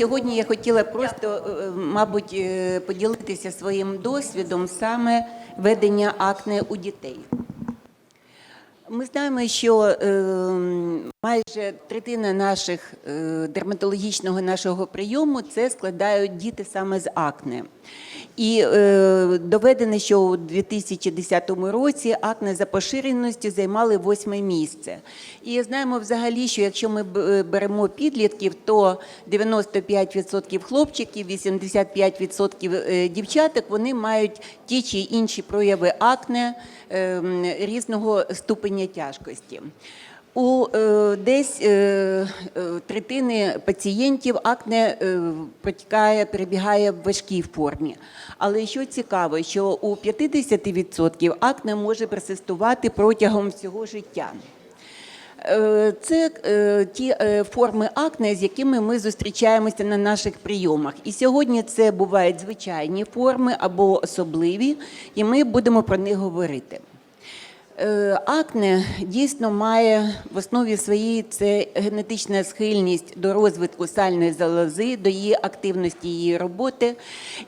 сьогодні я хотіла просто, е, мабуть, е, поділитися своїм досвідом саме ведення акне у дітей. Ми знаємо, що е, майже третина наших е, дерматологічного нашого прийому це складають діти саме з акне. І е, доведено, що у 2010 році акне за поширеністю займали восьме місце. І знаємо взагалі, що якщо ми беремо підлітків, то 95% хлопчиків, 85% е, дівчаток вони мають ті чи інші прояви акне е, різного ступеня тяжкості. У е, десь е, е, третини пацієнтів акне протікає, перебігає в важкій формі. Але що цікаво, що у 50% акне може персистувати протягом всього життя. Е, Це е, ті е, форми акне, з якими ми зустрічаємося на наших прийомах. І сьогодні це бувають звичайні форми або особливі, і ми будемо про них говорити. Е, Акне дійсно має в основі своїй це генетична схильність до розвитку сальної залози, до її активності її роботи.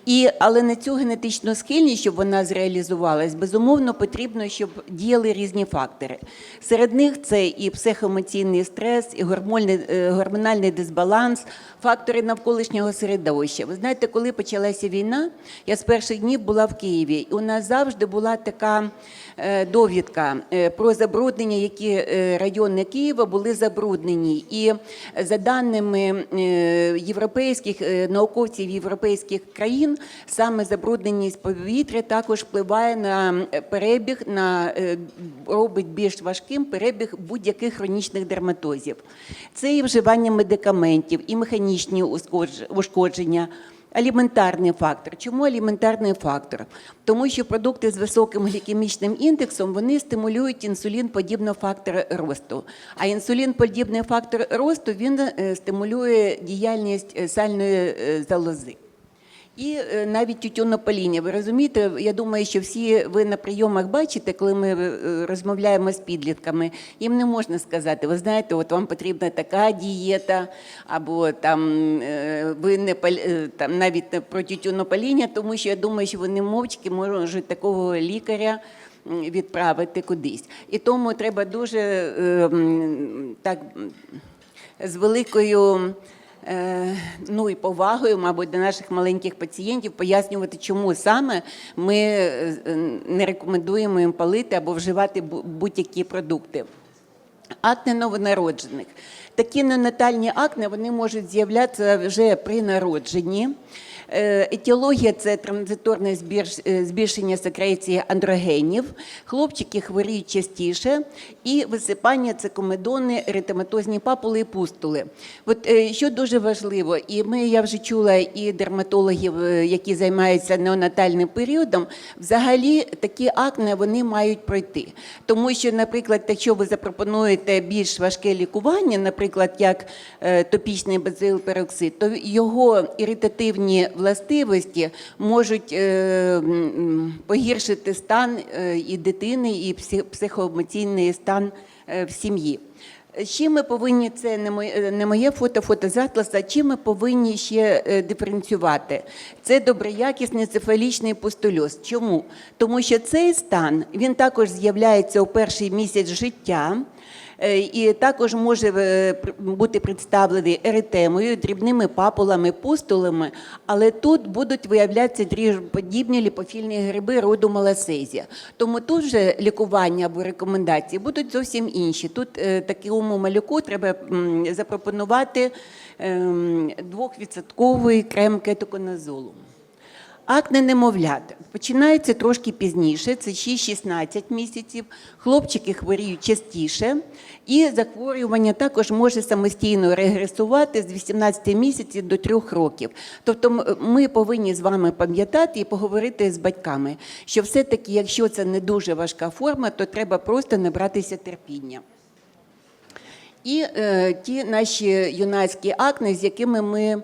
І, але на цю генетичну схильність, щоб вона зреалізувалась, безумовно потрібно, щоб діяли різні фактори. Серед них це і психоемоційний стрес, і е, гормональний дисбаланс, фактори навколишнього середовища. Ви знаєте, коли почалася війна, я з перших днів була в Києві, і у нас завжди була така е, довідка е, про забруднення, які е, райони Києва були забруднені. І за даними європейських науковців європейських країн, саме забрудненість повітря також впливає на перебіг, на робить більш важким перебіг будь-яких хронічних дерматозів. Це і вживання медикаментів, і механічні ускодж- ушкодження. Аліментарний фактор. Чому аліментарний фактор? Тому що продукти з високим глікемічним індексом вони стимулюють інсулін-подібного фактора росту. А інсулін-подібний фактор росту він е, стимулює діяльність е, сальної е, залози. І е, навіть тютюнопаління. Ви розумієте, я думаю, що всі ви на прийомах бачите, коли ми е, розмовляємо з підлітками, їм не можна сказати, ви знаєте, от вам потрібна така дієта, або там е, ви не там навіть про тютюнопаління, тому що я думаю, що вони мовчки можуть такого лікаря. Відправити кудись, і тому треба дуже так з великою ну і повагою, мабуть, до наших маленьких пацієнтів пояснювати, чому саме ми е, не рекомендуємо їм палити або вживати будь-які продукти. Акне новонароджених. Такі неонатальні акне вони можуть з'являтися вже при народженні. Е, Етіологія це транзиторне е, збільшення секреції андрогенів. Хлопчики хворіють частіше, і висипання це комедони, еритематозні папули і пустули. От е, що дуже важливо, і ми я вже чула і дерматологів, е, які займаються неонатальним періодом. Взагалі такі акне вони мають пройти. Тому що, наприклад, якщо ви запропонуєте більш важке лікування, наприклад, як е, топічний базилпероксид, то його іритативні властивості можуть погіршити стан і дитини, і психоемоційний стан е, в сім'ї. Чим ми повинні це не моє, не моє фото, фото з атласа. Чим ми повинні ще е, диференціювати? Це доброякісний цефалічний пустульоз. Чому? Тому що цей стан він також з'являється у перший місяць життя. Е, І також може е, бути представлений еритемою, дрібними папулами, пустулами, але тут будуть виявлятися дріжподібні ліпофільні гриби роду маласезія. Тому тут же лікування або рекомендації будуть зовсім інші. Тут е, такому малюку треба запропонувати ем, двохвідсотковий крем кетоконазолу. Акне немовлят починається трошки пізніше, це 6-16 місяців. Хлопчики хворіють частіше, і захворювання також може самостійно регресувати з 18 місяців до 3 років. Тобто ми повинні з вами пам'ятати і поговорити з батьками, що все-таки, якщо це не дуже важка форма, то треба просто набратися терпіння. І е, ті наші юнацькі акне, з якими ми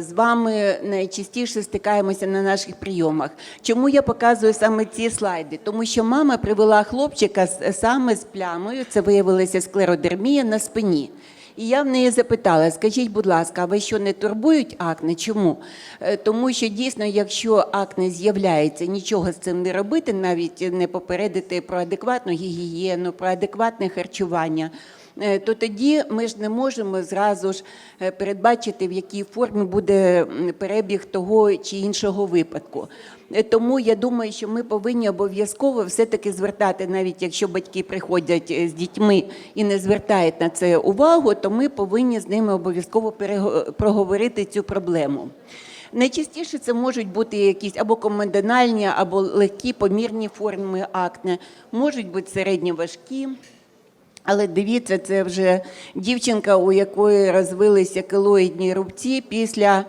з вами найчастіше стикаємося на наших прийомах. Чому я показую саме ці слайди? Тому що мама привела хлопчика саме з плямою, це виявилася склеродермія на спині. І я в неї запитала: скажіть, будь ласка, а ви що не турбують акне? Чому? Е, Тому що дійсно, якщо акне з'являється, нічого з цим не робити, навіть не попередити про адекватну гігієну, про адекватне харчування. Е, То тоді ми ж не можемо зразу ж е, передбачити, в якій формі буде перебіг того чи іншого випадку. Е, Тому я думаю, що ми повинні обов'язково все-таки звертати, навіть якщо батьки приходять з дітьми і не звертають на це увагу, то ми повинні з ними обов'язково проговорити цю проблему. Найчастіше це можуть бути якісь або комендональні, або легкі помірні форми акне, можуть бути середньо важкі. Але дивіться, це вже дівчинка, у якої розвилися килоїдні рубці після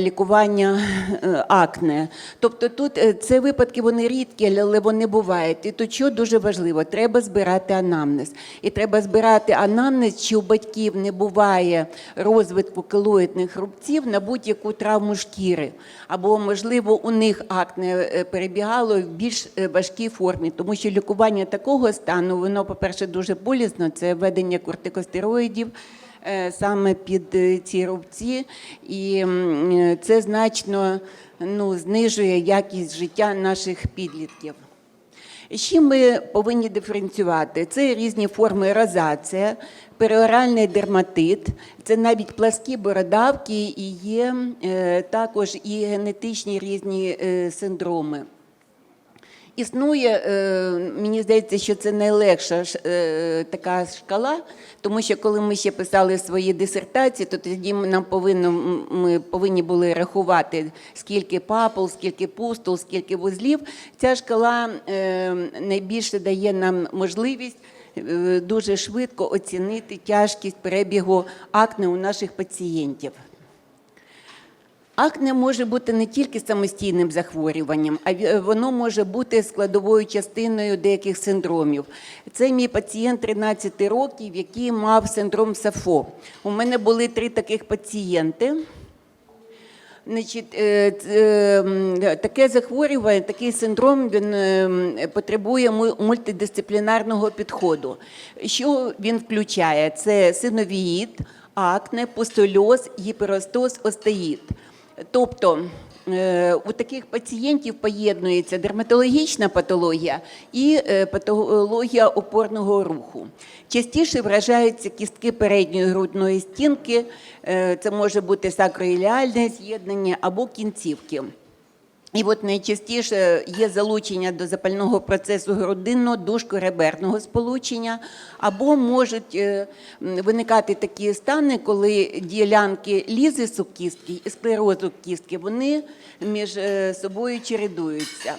лікування е, акне. Тобто тут е, це випадки вони рідкі, але вони бувають. І тут що дуже важливо, треба збирати анамнез. І треба збирати анамнез, чи у батьків не буває розвитку келоїдних рубців на будь-яку травму шкіри. Або, можливо, у них акне е, перебігало в більш е, важкій формі, тому що лікування такого стану, воно, по-перше, дуже болісно, це введення кортикостероїдів е, саме під е, ці рубці, і е, це значно ну, знижує якість життя наших підлітків. Чим ми повинні диференціювати? Це різні форми розація, періоральний дерматит, це навіть пласкі бородавки і є е, також і генетичні різні е, синдроми. Існує, е, мені здається, що це найлегша е, така шкала, тому що коли ми ще писали свої дисертації, то тоді нам повинно, ми повинні були рахувати, скільки папул, скільки пустул, скільки вузлів. Ця шкала е, найбільше дає нам можливість дуже швидко оцінити тяжкість перебігу акне у наших пацієнтів. Акне може бути не тільки самостійним захворюванням, а воно може бути складовою частиною деяких синдромів. Це мій пацієнт 13 років, який мав синдром Сафо. У мене були три таких пацієнти. Е, м, таке захворювання, такий синдром він е, потребує мультидисциплінарного підходу. Що він включає? Це синовіїд, акне, пустульоз, гіперостоз, остеїд. Тобто е, у таких пацієнтів поєднується дерматологічна патологія і е, патологія опорного руху. Частіше вражаються кістки передньої грудної стінки, е, це може бути сакроіліальне з'єднання або кінцівки. І от найчастіше є залучення до запального процесу грудинного дужко-реберного сполучення, або можуть е, виникати такі стани, коли ділянки лізису кістки і склерозу кістки вони між е, собою чередуються.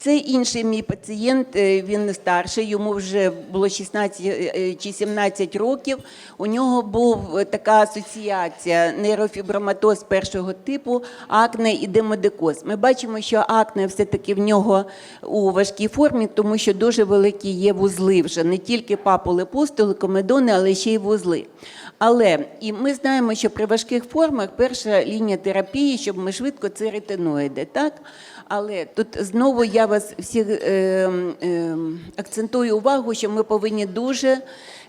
Це інший мій пацієнт, е, він старший, йому вже було 16 е, чи 17 років. У нього був е, така асоціація нейрофіброматоз першого типу, акне і демодекоз. Ми бачимо, що акне все-таки в нього у важкій формі, тому що дуже великі є вузли вже, не тільки папули, пустули, комедони, але ще й вузли. Але і ми знаємо, що при важких формах перша лінія терапії, щоб ми швидко це ретиноїди, так? Але тут знову я вас всіх е, е, акцентую увагу, що ми повинні дуже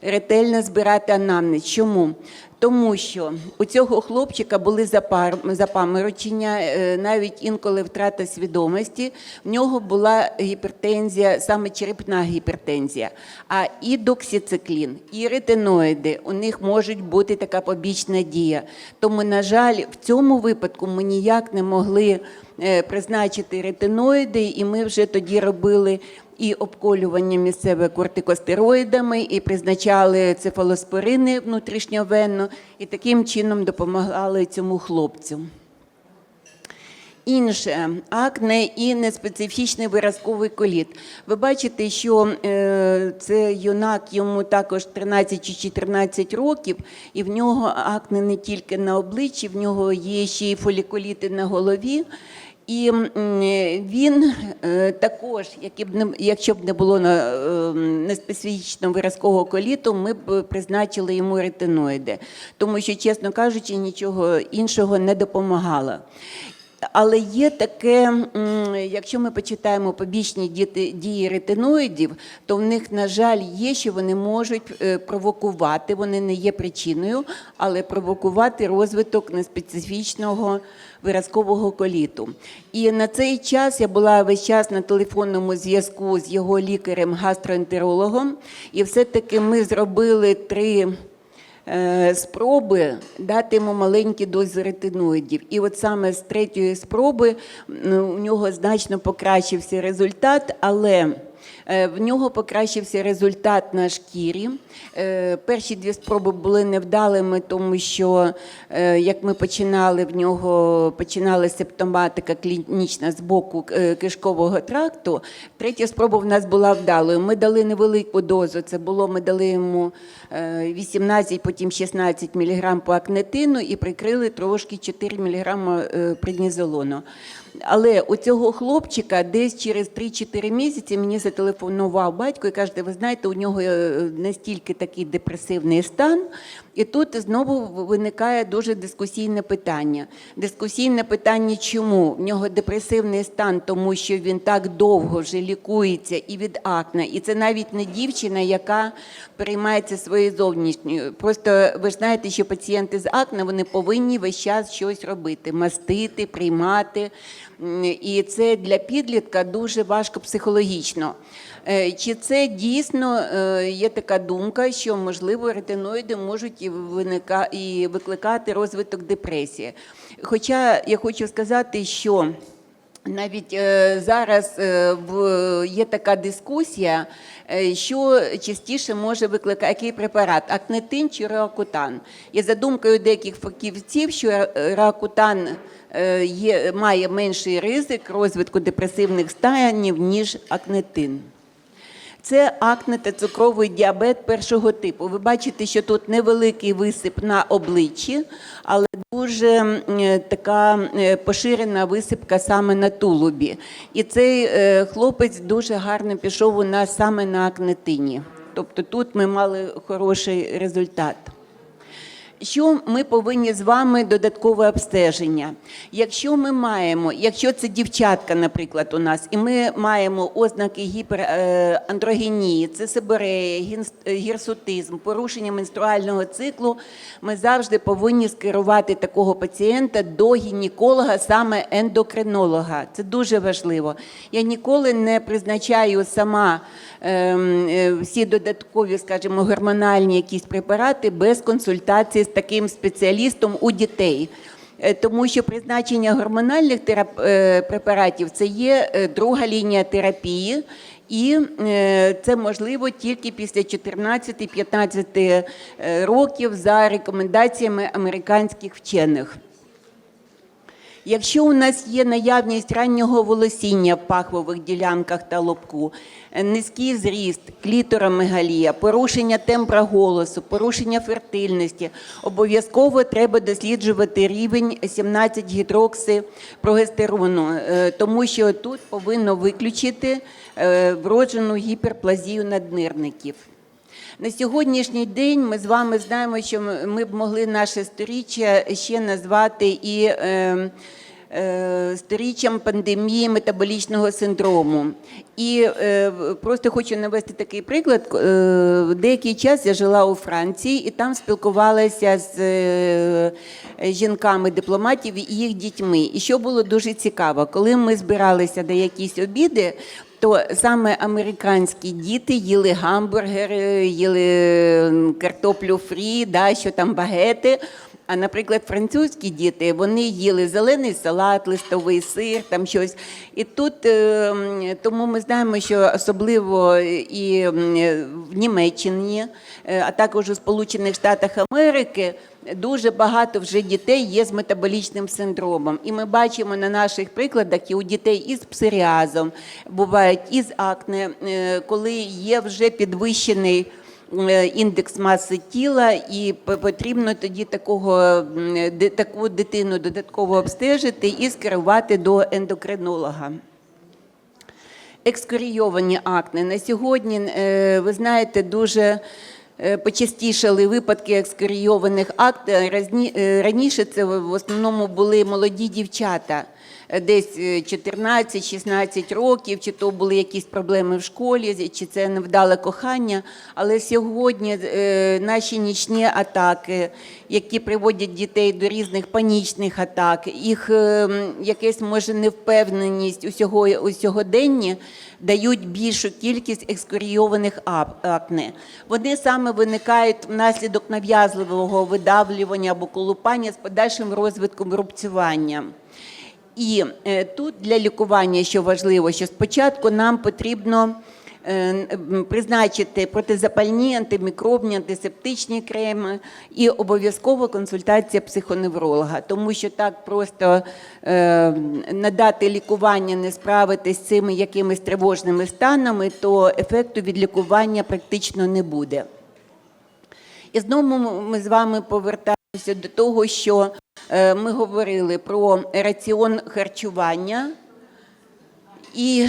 ретельно збирати анамнез. Чому? Тому що у цього хлопчика були запар, запаморочення, е, навіть інколи втрата свідомості. В нього була гіпертензія, саме черепна гіпертензія. А і доксициклін, і ретиноїди, у них можуть бути така побічна дія. Тому, на жаль, в цьому випадку ми ніяк не могли е, призначити ретиноїди, і ми вже тоді робили і обколювання місцеве кортикостероїдами, і призначали цефалоспорини внутрішньовенно, і таким чином допомагали цьому хлопцю. Інше акне і неспецифічний виразковий коліт. Ви бачите, що е, це юнак, йому також 13 чи 14 років, і в нього акне не тільки на обличчі, в нього є ще й фолікуліти на голові. І він також, також, і б не, якщо б не було на, е, неспецифічного виразкового коліту, ми б призначили йому ретиноїди, тому що, чесно кажучи, нічого іншого не допомагало. Але є таке, якщо ми почитаємо побічні дії ретиноїдів, то в них, на жаль, є, що вони можуть е, провокувати, вони не є причиною, але провокувати розвиток неспецифічного виразкового коліту. І на цей час я була весь час на телефонному зв'язку з його лікарем-гастроентерологом, і все-таки ми зробили три спроби дати йому маленькі дози ретиноїдів. І от саме з третьої спроби ну, у нього значно покращився результат, але е, в нього покращився результат на шкірі. Е, Перші дві спроби були невдалими, тому що е, як ми починали в нього починала симптоматика клінічна з боку е, кишкового тракту. Третя спроба в нас була вдалою. Ми дали невелику дозу. Це було ми дали йому е, 18, потім 16 мг по акнетину і прикрили трошки 4 мг преднізолону. Але у цього хлопчика десь через 3-4 місяці мені зателефонував батько і каже, ви знаєте, у нього е, настільки такий депресивний стан. І тут знову виникає дуже дискусійне питання. Дискусійне питання, чому? В нього депресивний стан, тому що він так довго вже лікується і від акне. І це навіть не дівчина, яка переймається своєю зовнішньою. Просто ви ж знаєте, що пацієнти з акне вони повинні весь час щось робити, мастити, приймати. І це для підлітка дуже важко психологічно. Е, Чи це дійсно е, є така думка, що можливо ретиноїди можуть і виника і викликати розвиток депресії? Хоча я хочу сказати, що навіть е, зараз е, є така дискусія, е, що частіше може викликати який препарат акнетин чи реакутан. І за думкою деяких фахівців, що реакутан має менший ризик розвитку депресивних станів, ніж акнетин. Це акне та цукровий діабет першого типу. Ви бачите, що тут невеликий висип на обличчі, але дуже е, така е, поширена висипка саме на тулубі. І цей е, хлопець дуже гарно пішов у нас саме на акнетині. Тобто тут ми мали хороший результат. Що ми повинні з вами додаткове обстеження? Якщо ми маємо, якщо це дівчатка, наприклад, у нас, і ми маємо ознаки гіперандрогенії, це сибирея, е, гірсутизм, порушення менструального циклу, ми завжди повинні скерувати такого пацієнта до гінеколога, саме ендокринолога. Це дуже важливо. Я ніколи не призначаю сама ем, е, всі додаткові, скажімо, гормональні якісь препарати без консультації таким спеціалістом у дітей. Е, Тому що призначення гормональних е, препаратів це є е, друга лінія терапії, і це можливо тільки після 14-15 е, років за рекомендаціями американських вчених. Якщо у нас є наявність раннього волосіння в пахвових ділянках та лобку, е, низький зріст, кліторомегалія, порушення тембра голосу, порушення фертильності, обов'язково треба досліджувати рівень 17 гідрокси прогестерону, е, тому що тут повинно виключити е, вроджену гіперплазію наднирників. На сьогоднішній день ми з вами знаємо, що ми- б могли наше сторіччя ще назвати і е, сторіччям пандемії метаболічного синдрому. І е, просто хочу навести такий приклад. Е, деякий час я жила у Франції і там спілкувалася з е, жінками дипломатів і їх дітьми. І що було дуже цікаво, коли ми збиралися на якісь обіди, то саме американські діти їли гамбургери, їли картоплю фрі, да, що там багети. А, наприклад, французькі діти вони їли зелений салат, листовий сир, там щось. І тут е, тому ми знаємо, що особливо і в Німеччині, е, а також у Сполучених Штатах Америки. Дуже багато вже дітей є з метаболічним синдромом. І ми бачимо на наших прикладах і у дітей із псоріазом, бувають із акне, е, коли є вже підвищений індекс маси тіла, і потрібно тоді такого, таку дитину додатково обстежити і скерувати до ендокринолога. Екскорійовані акне. На сьогодні, е, ви знаєте, дуже е, почастішали випадки екскорійованих акне. Е, Раніше це в основному були молоді дівчата. Е, десь е, 14-16 років, чи то були якісь проблеми в школі, чи це невдале кохання. Але сьогодні е, наші нічні атаки, які приводять дітей до різних панічних атак, їх е, якась може невпевненість у сього- у сьогоденні дають більшу кількість екскурійованих акне. Вони саме виникають внаслідок нав'язливого видавлювання або колупання з подальшим розвитком рубцювання. І е, тут для лікування, що важливо, що спочатку нам потрібно е, призначити протизапальні, антимікробні, антисептичні креми і обов'язково консультація психоневролога, тому що так просто е, надати лікування, не справитись з цими якимись тривожними станами, то ефекту від лікування практично не буде. І знову ми з вами повертаємося до того, що ми говорили про раціон харчування. І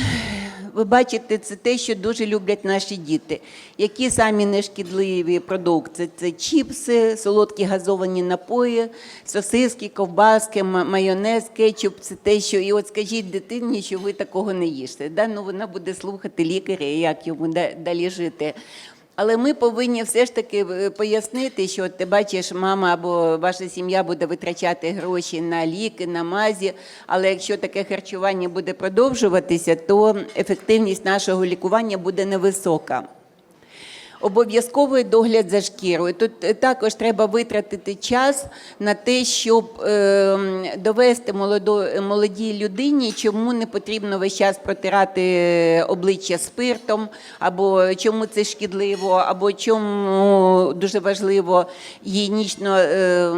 ви бачите, це те, що дуже люблять наші діти. Які самі нешкідливі продукти? Це чіпси, солодкі газовані напої, сосиски, ковбаски, ма- майонез, кетчуп. Це те, що і от скажіть дитині, що ви такого не їсте. Да? Ну, вона буде слухати лікаря, як йому да- далі жити. Але ми повинні все ж таки е, пояснити, що ти бачиш, мама або ваша сім'я буде витрачати гроші на ліки, на мазі. Але якщо таке харчування буде продовжуватися, то ефективність нашого лікування буде невисока. Обов'язковий догляд за шкірою. Тут е, також треба витратити час на те, щоб е, довести молодій людині, чому не потрібно весь час протирати обличчя спиртом, або чому це шкідливо, або чому дуже важливо гігієнічно е,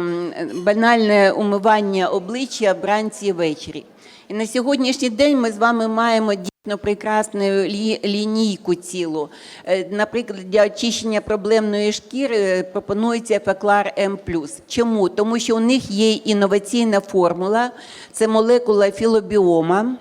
банальне умивання обличчя вранці і ввечері. І на сьогоднішній день ми з вами маємо прекрасну лі- лінійку цілу. Е, Наприклад, для очищення проблемної шкіри е, пропонується Феклар М+. Чому? Тому що у них є інноваційна формула, це молекула філобіома,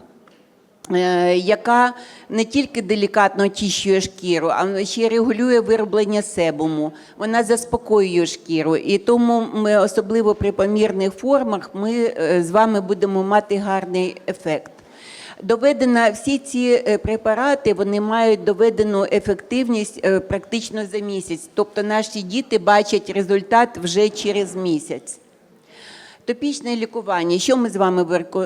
е, яка не тільки делікатно очищує шкіру, а ще регулює вироблення себуму. Вона заспокоює шкіру. І тому ми, особливо при помірних формах, ми з вами будемо мати гарний ефект. Доведена всі ці е, препарати вони мають доведену ефективність е, практично за місяць. Тобто наші діти бачать результат вже через місяць. Топічне лікування. Що ми з вами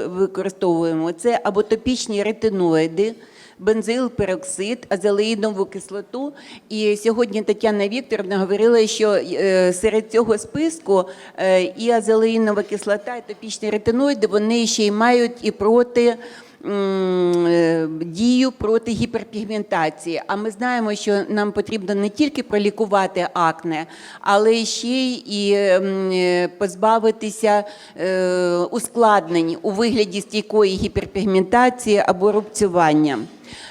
використовуємо? Це або топічні ретиноїди, бензилпероксид, азелеїнову кислоту. І сьогодні Тетяна Вікторовна говорила, що е, серед цього списку і азелеїнова кислота, і топічні ретиноїди, вони ще й мають і проти дію проти гіперпігментації. А ми знаємо, що нам потрібно не тільки пролікувати акне, але ще й е, позбавитися е, ускладнень у вигляді стійкої гіперпігментації або рубцювання.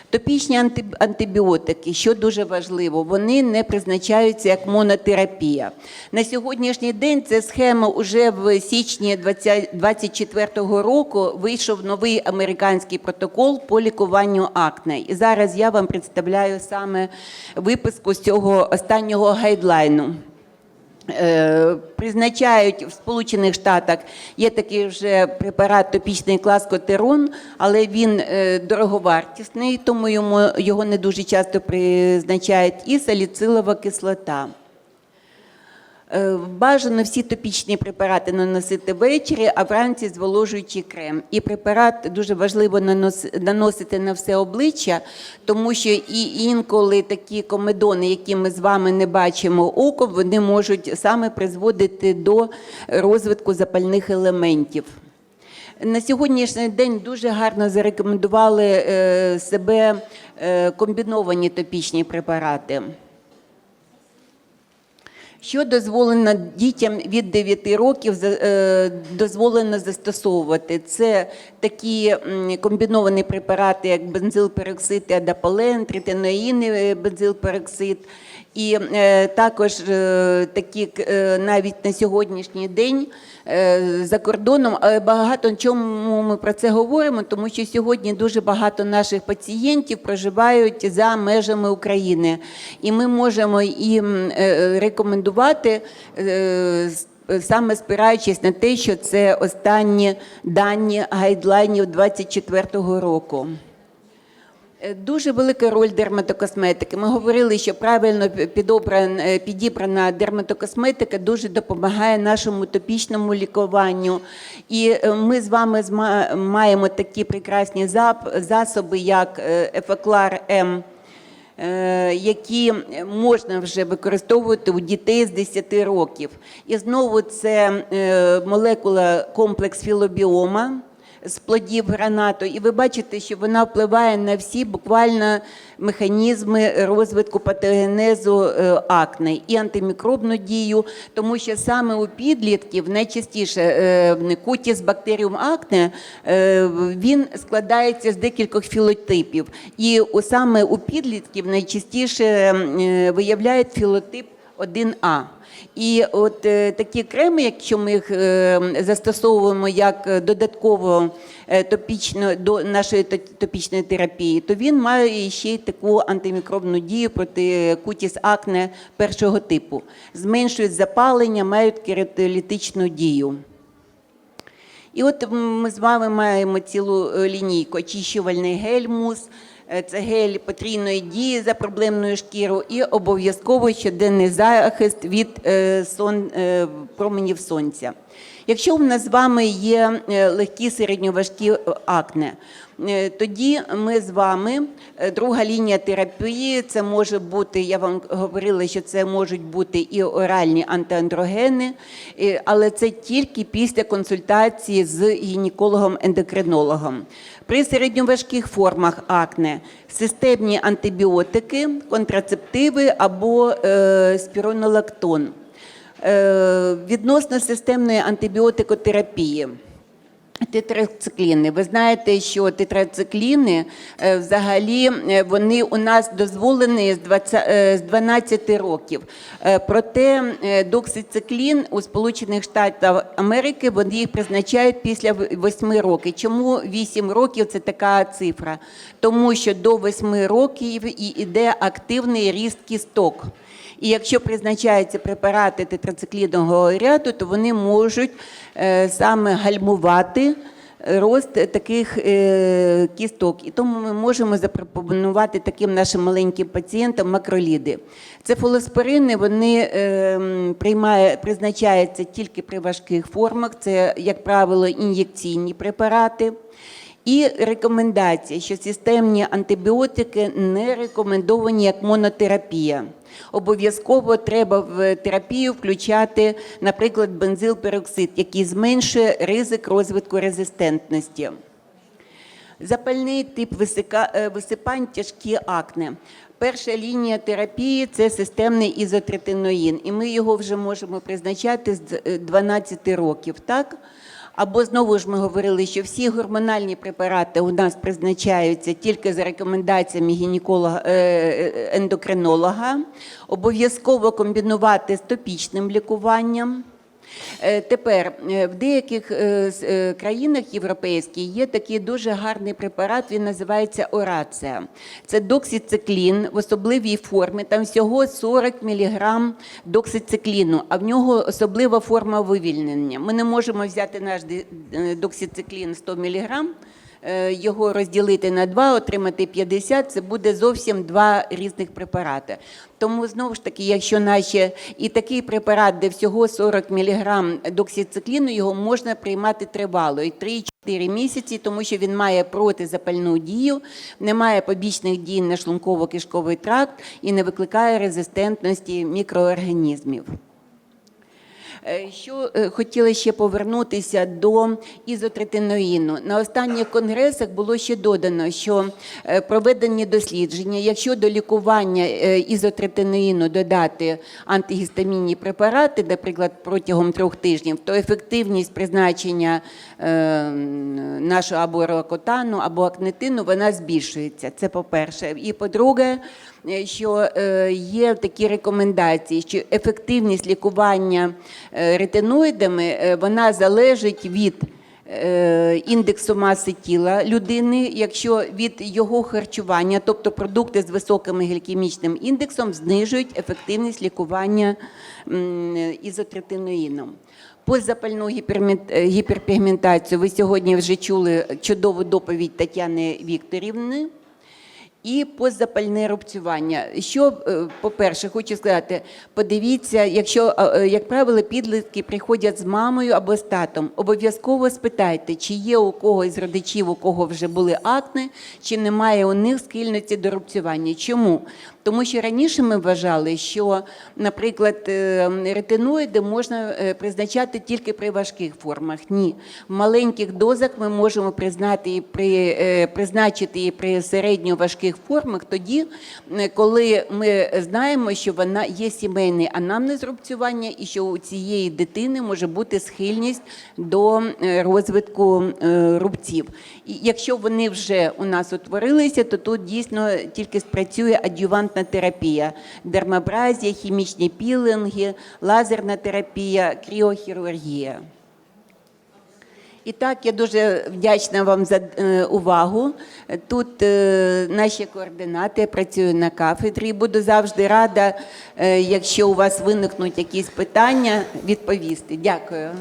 Топічні анти- антибіотики, що дуже важливо, вони не призначаються як монотерапія. На сьогоднішній день це схема уже в січні 2024 року вийшов новий американський протокол по лікуванню акне. І зараз я вам представляю саме виписку з цього останнього гайдлайну. Е, Призначають в Сполучених Штатах є такий вже препарат топічний клас Котерон, але він е, дороговартісний, тому йому його не дуже часто призначають. І саліцилова кислота. Е, Бажано всі топічні препарати наносити ввечері, а вранці зволожуючий крем. І препарат дуже важливо нанос- наносити на все обличчя, тому що і інколи такі комедони, які ми з вами не бачимо оком, вони можуть саме призводити до розвитку запальних елементів. На сьогоднішній день дуже гарно зарекомендували е, себе е, комбіновані топічні препарати. Що дозволено дітям від 9 років е, дозволено застосовувати? Це такі комбіновані препарати, як бензилпероксид адаполен, тритиноїни бензилпероксид. І е, також е, такі е, навіть на сьогоднішній день за кордоном, але багато чому ми про це говоримо, тому що сьогодні дуже багато наших пацієнтів проживають за межами України, і ми можемо їм рекомендувати саме спираючись на те, що це останні дані гайдлайнів 24-го року. Е, Дуже велика роль дерматокосметики. Ми говорили, що правильно е, підібрана дерматокосметика дуже допомагає нашому топічному лікуванню. І е, ми з вами маємо такі прекрасні засоби, як Ефеклар М. Які можна вже використовувати у дітей з 10 років. І знову це молекула комплекс філобіома, з плодів гранату, і ви бачите, що вона впливає на всі буквально механізми розвитку патогенезу е, акне і антимікробну дію, тому що саме у підлітків найчастіше е, кутіс бактеріум акне е, він складається з декількох філотипів, і саме у підлітків найчастіше виявляють філотип 1А. І от е, такі креми, якщо ми їх е, застосовуємо як е, додатково топічно до нашої топічної терапії, то він має ще й таку антимікробну дію проти кутіс акне першого типу. Зменшують запалення, мають кератолітичну дію. І от ми з вами маємо цілу лінійку. Очищувальний гель мус, е, це гель потрійної дії за проблемною шкірою і обов'язково щоденний захист від е, сон, е, променів сонця. Якщо в нас з вами є е, легкі середньоважкі е, акне, е, тоді ми з вами, друга лінія терапії, це може бути, я вам говорила, що це можуть бути і оральні антиандрогени, але це тільки після консультації з гінекологом-ендокринологом. При середньоважких формах акне системні антибіотики, контрацептиви або спіронолактон. Е, Відносно системної антибіотикотерапії. Тетрацикліни. Ви знаєте, що тетрацикліни е, взагалі е, вони у нас дозволені з 20 е, з 12 років. Проте доксициклін у Сполучених Штатах Америки вони їх призначають після 8 років. Чому 8 років це така цифра? Тому що до 8 років і йде активний ріст кісток. І якщо призначаються препарати тетрациклідного ряду, то вони можуть саме гальмувати рост таких е, кісток. І тому ми можемо запропонувати таким нашим маленьким пацієнтам макроліди. Цефалоспорини вони е, приймає, призначаються тільки при важких формах. Це, як правило, ін'єкційні препарати. І рекомендація, що системні антибіотики не рекомендовані як монотерапія. Обов'язково треба в терапію включати, наприклад, бензилпероксид, який зменшує ризик розвитку резистентності. Запальний тип е, висипань тяжкі акне. Перша лінія терапії це системний ізотретиноїн, і ми його вже можемо призначати з е, 12 років. Так? Або знову ж ми говорили, що всі гормональні препарати у нас призначаються тільки за рекомендаціями гінеколога е, е, ендокринолога. Обов'язково комбінувати з топічним лікуванням. Е, Тепер е, в деяких е, країнах європейських є такий дуже гарний препарат. Він називається орація. Це доксициклін в особливій формі. Там всього 40 мг доксицикліну, а в нього особлива форма вивільнення. Ми не можемо взяти наш доксициклін 100 мг, його розділити на два, отримати 50, це буде зовсім два різних препарати. Тому знову ж таки, якщо наші і такий препарат, де всього 40 мг доксицикліну, його можна приймати тривало і 3-4 місяці, тому що він має протизапальну дію, не має побічних дій на шлунково-кишковий тракт і не викликає резистентності мікроорганізмів. Е, Що е, хотіла ще повернутися до ізотретиноїну. На останніх конгресах було ще додано, що е, проведені дослідження, якщо до лікування ізотретиноїну додати антигістамінні препарати, наприклад, протягом трьох тижнів, то ефективність призначення нашого або ракотану, або акнетину вона збільшується. Це по-перше. І по-друге, що е, є такі рекомендації, що ефективність лікування е, ретиноїдами е, вона залежить від е, індексу маси тіла людини, якщо від його харчування, тобто продукти з високим глікемічним індексом, знижують ефективність лікування ізотретиноїном. Постзапальну е, гіперпігментацію ви сьогодні вже чули чудову доповідь Тетяни Вікторівни. І постзапальне рубцювання. Що, е, по-перше, хочу сказати, подивіться, якщо, е, е, як правило, підлітки приходять з мамою або з татом, обов'язково спитайте, чи є у когось з родичів, у кого вже були акне, чи немає у них схильності до рубцювання. Чому? Тому що раніше ми вважали, що, наприклад, е, ретиноїди можна е, призначати тільки при важких формах. Ні, в маленьких дозах ми можемо признати і при, е, призначити і при середньо важких формах тоді, коли ми знаємо, що вона є сімейний анамнез рубцювання і що у цієї дитини може бути схильність до розвитку рубців. І якщо вони вже у нас утворилися, то тут дійсно тільки спрацює адювантна терапія, дермабразія, хімічні пілинги, лазерна терапія, кріохірургія. І так, я дуже вдячна вам за е, увагу. Тут е, наші координати, я працюю на кафедрі. Буду завжди рада, е, якщо у вас виникнуть якісь питання, відповісти. Дякую.